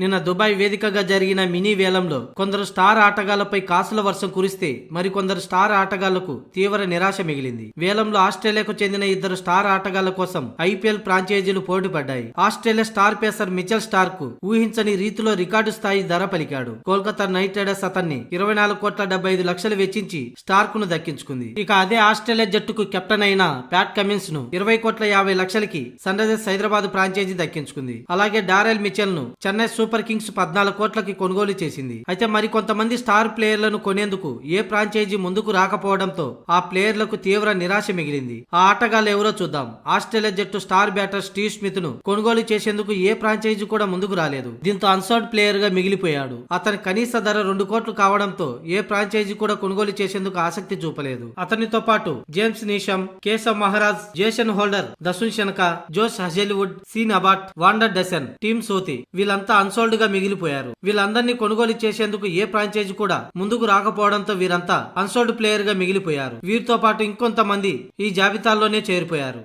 నిన్న దుబాయ్ వేదికగా జరిగిన మినీ వేలంలో కొందరు స్టార్ ఆటగాళ్ళపై కాసుల వర్షం కురిస్తే మరికొందరు స్టార్ ఆటగాళ్ళకు తీవ్ర నిరాశ మిగిలింది. వేలంలో ఆస్ట్రేలియాకు చెందిన ఇద్దరు స్టార్ ఆటగాళ్ళ కోసం ఐపీఎల్ ఫ్రాంచైజీలు పోటీపడ్డాయి. ఆస్ట్రేలియా స్టార్ పేసర్ మిచెల్ స్టార్కు ఊహించని రీతిలో రికార్డు స్థాయి ధర పలికాడు. కోల్కతా నైట్ రైడర్స్ అతన్ని ఇరవై నాలుగు కోట్ల డెబ్బై ఐదు లక్షలు వెచ్చించి స్టార్క్ను దక్కించుకుంది. ఇక అదే ఆస్ట్రేలియా జట్టుకు కెప్టెన్ అయిన ప్యాట్ కమిన్స్ను ఇరవై కోట్ల యాభై లక్షలకి సన్ రైజర్స్ హైదరాబాద్ ఫ్రాంచైజీ దక్కించుకుంది. అలాగే డారెల్ మిచెల్ను చెన్నై సూపర్ కింగ్స్ పద్నాలుగు కోట్లకి కొనుగోలు చేసింది. అయితే మరి కొంతమంది స్టార్ ప్లేయర్లను కొనేందుకు ఏ ఫ్రాంచైజీ ముందుకు రాకపోవడంతో ఆ ప్లేయర్లకు తీవ్ర నిరాశ మిగిలింది. ఆ ఆటగాళ్ళు ఎవరో చూద్దాం. ఆస్ట్రేలియా జట్టు స్టార్ బ్యాటర్ స్టీవ్ స్మిత్ను కొనుగోలు చేసేందుకు ఏ ఫ్రాంచైజీ కూడా ముందుకు రాలేదు. దీంతో అన్సర్డ్ ప్లేయర్గా మిగిలిపోయాడు. అతని కనీస ధర రెండు కోట్లు కావడంతో ఏ ఫ్రాంచైజీ కూడా కొనుగోలు చేసేందుకు ఆసక్తి చూపలేదు. అతనితో పాటు James Neesham Keshav Maharaj Jason Holder Dasun Shanaka Josh Hazlewood Sean Abbott Van der Dussen Tim Southee వీళ్ళంతా అన్సోల్డ్గా మిగిలిపోయారు. వీళ్ళందరినీ కొనుగోలు చేసేందుకు ఏ ఫ్రాంచైజీ కూడా ముందుకు రాకపోవడంతో వీరంతా అన్సోల్డ్ ప్లేయర్గా మిగిలిపోయారు. వీరితో పాటు ఇంకొంతమంది ఈ జాబితాల్లోనే చేరిపోయారు.